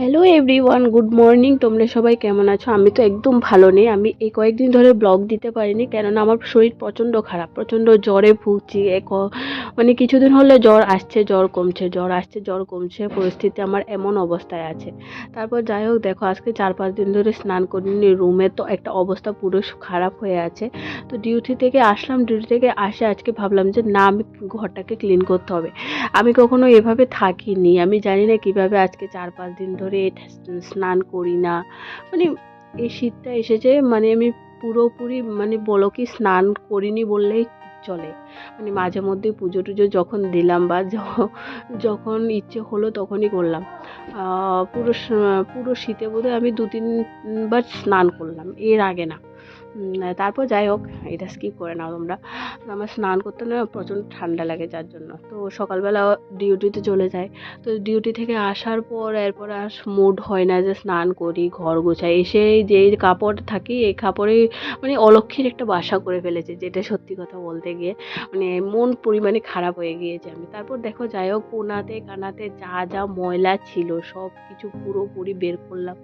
Hello everyone good morning তোমরা সবাই কেমন আছো? আমি তো একদম ভালো নেই। আমি এই কয়েকদিন ধরে ব্লগ দিতে পারিনি, কেননা আমার শরীর প্রচণ্ড খারাপ। প্রচণ্ড জ্বরে ভুগছি এক মানে কিছুদিন হলে জ্বর আসছে, জ্বর কমছে, জ্বর আসছে, জ্বর কমছে, পরিস্থিতি আমার এমন অবস্থায় আছে। তারপর যাই হোক, দেখো আজকে চার পাঁচ দিন ধরে স্নান করিনি রুমে তো একটা অবস্থা পুরো খারাপ হয়ে আছে। তো ডিউটি থেকে আসলাম ডিউটি থেকে আসে আজকে ভাবলাম যে না, আমি ঘরটাকে ক্লিন করতে হবে। আমি কখনো এভাবে থাকিনি। আমি জানি না কীভাবে আজকে চার পাঁচ দিন ধরে এটা স্নান করি না। মানে এই শীতটা এসেছে মানে আমি পুরোপুরি মানে বলো কি স্নান করিনি বললেই চলে। মানে মাঝে মধ্যে পুজো টুজো যখন দিলাম বা যখন ইচ্ছে হলো তখনই করলাম। পুরো পুরো শীতে বোধহয় আমি দু তিনবার স্নান করলাম, এর আগে না। তারপর যাই হোক, এটা স্কিপ করে নাও তোমরা। আমার স্নান করতে না প্রচণ্ড ঠান্ডা লাগে যার জন্য। তো সকালবেলা ডিউটিতে চলে যায় তো ডিউটি থেকে আসার পর এরপর আর মুড হয় না যে স্নান করি, ঘর গোছাই। এসে যে কাপড় থাকি, এই কাপড়ে মানে অলক্ষীর একটা বাসা করে ফেলেছে, যেটা সত্যি কথা বলতে গিয়ে মানে মন পরিমাণে খারাপ হয়ে গিয়েছে আমি। তারপর দেখো, যাই হোক, কোনাতে কানাতে যা যা ময়লা ছিল সব কিছু পুরোপুরি বের করলাম।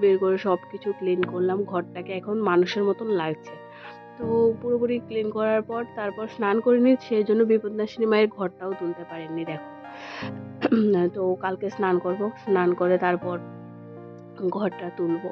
বের করে সব কিছু ক্লিন করলাম। ঘরটাকে এখন মানুষের মতন লাগছে। তো পুরোপুরি ক্লিন করার পর তারপর স্নান করে করিনি সেই জন্য বিপদনাশিনী মায়ের ঘরটাও তুলতে পারেননি দেখো। তো কালকে স্নান করব, স্নান করে তারপর ঘরটা তুলবো।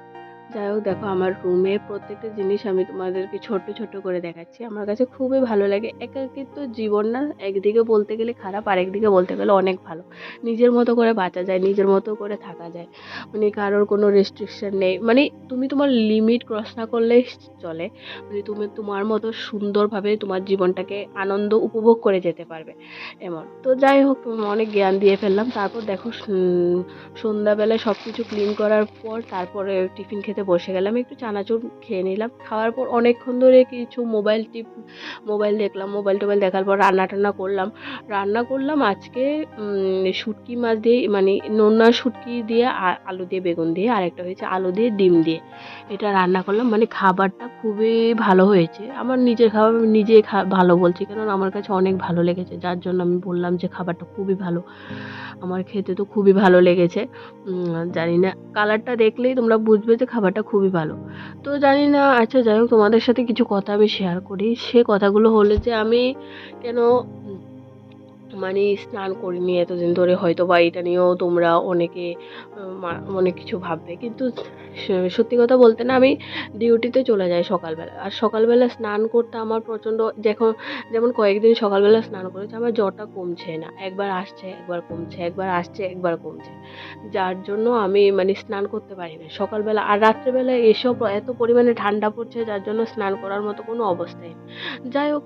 যাই হোক, দেখো আমার রুমে প্রত্যেকটা জিনিস আমি তোমাদেরকে ছোট্ট ছোট্ট করে দেখাচ্ছি। আমার কাছে খুবই ভালো লাগে। একাকিত্ব জীবন না, একদিকে বলতে গেলে খারাপ আর একদিকে বলতে গেলে অনেক ভালো। নিজের মতো করে বাঁচা যায়, নিজের মতো করে থাকা যায়। মানে কারোর কোনো রেস্ট্রিকশন নেই। মানে তুমি তোমার লিমিট ক্রস না করলেই চলে। মানে তুমি তোমার মতো সুন্দরভাবে তোমার জীবনটাকে আনন্দ উপভোগ করে যেতে পারবে এমন। তো যাই হোক অনেক জ্ঞান দিয়ে ফেললাম। তারপর দেখো সন্ধ্যাবেলায় সব কিছু ক্লিন করার পর তারপরে টিফিন খেতে বসে গেলাম, একটু চানাচুর খেয়ে নিলাম। খাওয়ার পর অনেকক্ষণ ধরে কিছু মোবাইল টিপ, মোবাইল দেখলাম, মোবাইল টোবাইল দেখার পর রান্না টান্না করলাম। রান্না করলাম আজকে শুটকি মাছ দিয়ে মানে নোনা শুটকি দিয়ে আলু দিয়ে, বেগুন দিয়ে, আর একটা হয়েছে আলু দিয়ে, ডিম দিয়ে। এটা রান্না করলাম মানে খাবারটা খুবই ভালো হয়েছে। আমার নিজের খাবার নিজে ভালো বলছি কারণ আমার কাছে অনেক ভালো লেগেছে। যার জন্য আমি বললাম যে খাবারটা খুবই ভালো। আমার খেতে তো খুবই ভালো লেগেছে। জানি না কালারটা দেখলেই তোমরা বুঝবে যে খাবারটা খুবই ভালো। তো জানি না আচ্ছা যাই হোক তোমাদের সাথে কিছু কথা আমি শেয়ার করি। সে কথাগুলো হলো যে আমি কেন মানে স্নান করিনি এতদিন ধরে হয়তো বা এটা নিয়েও তোমরা অনেকে অনেক কিছু ভাববে। কিন্তু সত্যি কথা বলতে না, আমি ডিউটিতে চলে যাই সকালবেলা। আর সকালবেলা স্নান করতে আমার প্রচণ্ড যখন যেমন কয়েকদিন সকালবেলা স্নান করেছে, আমার জ্বরটা কমছে না। একবার আসছে, একবার কমছে, একবার আসছে, একবার কমছে। যার জন্য আমি মানে স্নান করতে পারি না সকালবেলা। আর রাত্রেবেলা এসব এত পরিমাণে ঠান্ডা পড়ছে, যার জন্য স্নান করার মতো কোনো অবস্থাই নেই যাই হোক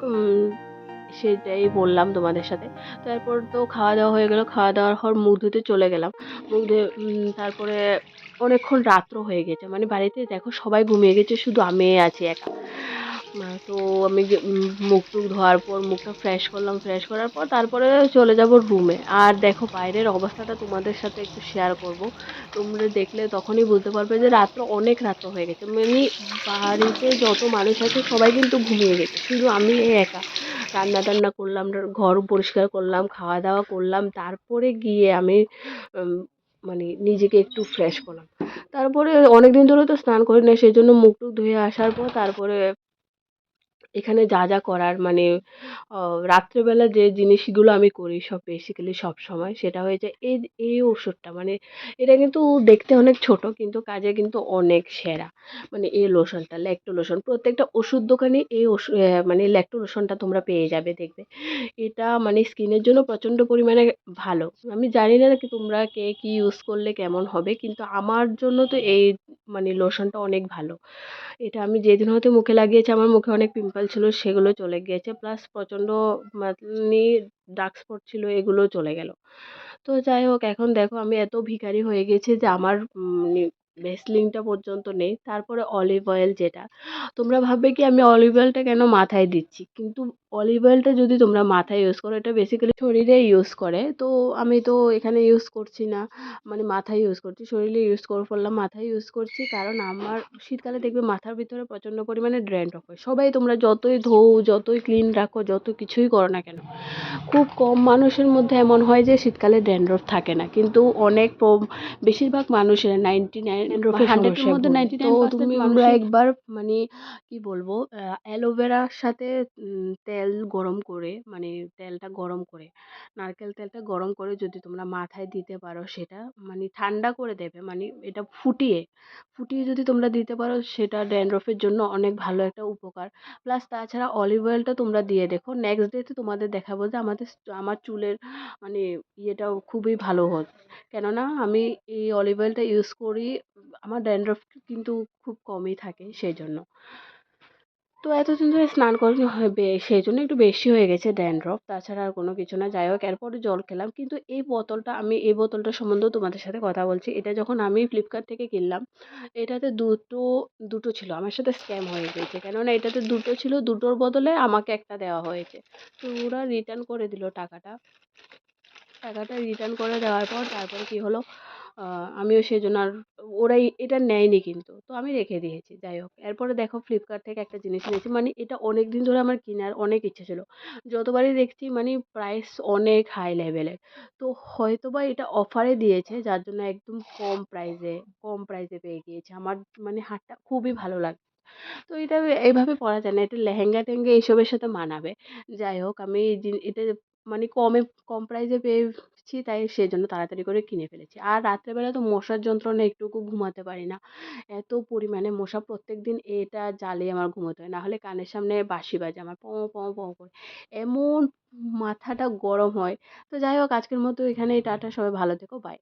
সেটাই বললাম তোমাদের সাথে। তারপর তো খাওয়া দাওয়া হয়ে গেল, খাওয়া দাওয়ার পর মুখ ধুতে চলে গেলাম। মুখ ধুয়ে তারপরে অনেকক্ষণ রাত্র হয়ে গেছে। মানে বাড়িতে দেখো সবাই ঘুমিয়ে গেছে, শুধু আমি আছি একা। তো আমি মুখ টুক ধোয়ার পর মুখটা ফ্রেশ করলাম ফ্রেশ করার পর তারপরে চলে যাব রুমে আর দেখো বাইরের অবস্থাটা তোমাদের সাথে একটু শেয়ার করব। তোমরা দেখলে তখনই বুঝতে পারবে যে রাত্র অনেক রাত্র হয়ে গেছে। মানে বাড়িতে যত মানুষ আছে সবাই কিন্তু ঘুমিয়ে গেছে। শুধু আমি একা। রান্না টান্না করলাম ঘর পরিষ্কার করলাম খাওয়া দাওয়া করলাম, তারপরে গিয়ে আমি মানে নিজেকে একটু ফ্রেশ করলাম। তারপরে অনেক দিন ধরে তো স্নান করি না সেই জন্য মুখ টুখ ধুয়ে আসার পর তারপরে এখানে যা যা করার মানে রাত্রেবেলা যে জিনিসগুলো আমি করি সব বেসিক্যালি সব সময় সেটা হয়েছে এই এই ওষুধটা মানে এটা কিন্তু দেখতে অনেক ছোট কিন্তু কাজে কিন্তু অনেক সেরা। মানে এই লোশনটা ল্যাক্টো লোশন প্রত্যেকটা ওষুধ দোকানে এই ওষুধ মানে ল্যাক্টো লোশনটা তোমরা পেয়ে যাবে দেখবে। এটা মানে স্কিনের জন্য প্রচণ্ড পরিমাণে ভালো। আমি জানি না কি তোমরা কে কী ইউজ করলে কেমন হবে কিন্তু আমার জন্য তো এই মানে লোশনটা অনেক ভালো। এটা আমি যেদিন হতে মুখে লাগিয়েছি আমার মুখে অনেক পিম্পল ছিল, সেগুলো চলে গিয়েছে। প্লাস প্রচণ্ড মানে ডার্ক স্পট ছিল, এগুলো চলে গেল। তো যাই হোক, এখন দেখো আমি এত ভিখারি হয়ে গেছি যে আমার ভেসলিংটা পর্যন্ত নেই। তারপরে অলিভ অয়েল যেটা। তোমরা ভাববে কি আমি অলিভ অয়েলটা কেন মাথায় দিচ্ছি? কিন্তু অলিভ অয়েলটা যদি তোমরা মাথায় ইউজ করো এটা বেসিক্যালি শরীরে ইউজ করে। তো আমি তো এখানে ইউজ করছি না মানে মাথায় ইউজ করছি শরীরে ইউজ করে ফেললাম মাথায় ইউজ করছি। কারণ আমার শীতকালে দেখবে মাথার ভিতরে প্রচণ্ড পরিমাণে ড্র্যান্ড্রফ হয়। সবাই তোমরা যতই ধোও যতই ক্লিন রাখো যত কিছুই করো না কেন খুব কম মানুষের মধ্যে এমন হয় যে শীতকালে ড্যান্ড্রফ থাকে না। কিন্তু অনেক বেশিরভাগ মানুষের নাইনটি নাইন হান্ড্রেডের মধ্যে নাইনটি নাইন তুমি আমরা একবার মানে কি বলব অ্যালোভেরার সাথে তেল গরম করে মানে তেলটা গরম করে, নারকেল তেলটা গরম করে যদি তোমরা মাথায় দিতে পারো সেটা মানে ঠান্ডা করে দেবে মানে এটা ফুটিয়ে ফুটিয়ে যদি তোমরা দিতে পারো সেটা ড্যান্ড্রফের জন্য অনেক ভালো একটা উপকার। প্লাস তাছাড়া অলিভ অয়েলটা তোমরা দিয়ে দেখো নেক্সট ডেতে তোমাদের দেখাবো যে আমাদের আমার চুলের মানে ইয়েটাও খুবই ভালো হচ্ছে কেননা আমি এই অলিভ অয়েলটা ইউজ করি, আমার ড্যান্ড্রফ কিন্তু খুব কমই থাকে সেই জন্য। তো এতদিন ধরে স্নান করিনি সেই জন্য একটু বেশি হয়ে গেছে ড্যান্ড্রফ তাছাড়া আর কোনো কিছু না। যাই হোক, এরপরে জল খেলাম। কিন্তু এই বোতলটা আমি, এই বোতলটা সম্বন্ধেও তোমাদের সাথে কথা বলছি। এটা যখন আমি ফ্লিপকার্ট থেকে কিনলাম, এটাতে দুটো দুটো ছিল। আমার সাথে স্ক্যাম হয়ে গেছে। কেননা এটাতে দুটো ছিল, দুটোর বদলে আমাকে একটা দেওয়া হয়েছে। তো ওরা রিটার্ন করে দিল টাকাটা। টাকাটা রিটার্ন করে দেওয়ার পর তারপরে কী হলো আমিও সেই জন্য আর ওরাই এটা নেয়নি কিন্তু। তো আমি রেখে দিয়েছি, যাই হোক। এরপরে দেখো ফ্লিপকার্ট থেকে একটা জিনিস নিয়েছি মানে এটা অনেক দিন ধরে আমার কেনার অনেক ইচ্ছে ছিল। যতবারই দেখছি মানে প্রাইস অনেক হাই লেভেলের তো হয়তো বা এটা অফারে দিয়েছে, যার জন্য একদম কম প্রাইসে কম প্রাইসে পেয়ে গিয়েছি। আমার মানে হারটা খুবই ভালো লাগে তো এটা এইভাবে পরা যায় না। এটা লেহেঙ্গা টেহেঙ্গা এইসবের সাথে মানাবে। যাই হোক, আমি এই এটা মানে কমে কম প্রাইসে পেয়েছি, তাই সেজন্য তাড়াতাড়ি করে কিনে ফেলেছি। আর রাত্রেবেলা তো মশার যন্ত্রণা একটুকু ঘুমাতে পারি না। এত পরিমাণে মশা প্রত্যেক দিন এটা জ্বালে আমার ঘুমোতে হয়। নাহলে কানের সামনে বাঁশি বাজে আমার পঁ পঁ পঁ করে। এমন মাথাটা গরম হয়। তো যাই হোক, আজকের মতো এখানেই, টাটা, সবাই ভালো থেকো বাই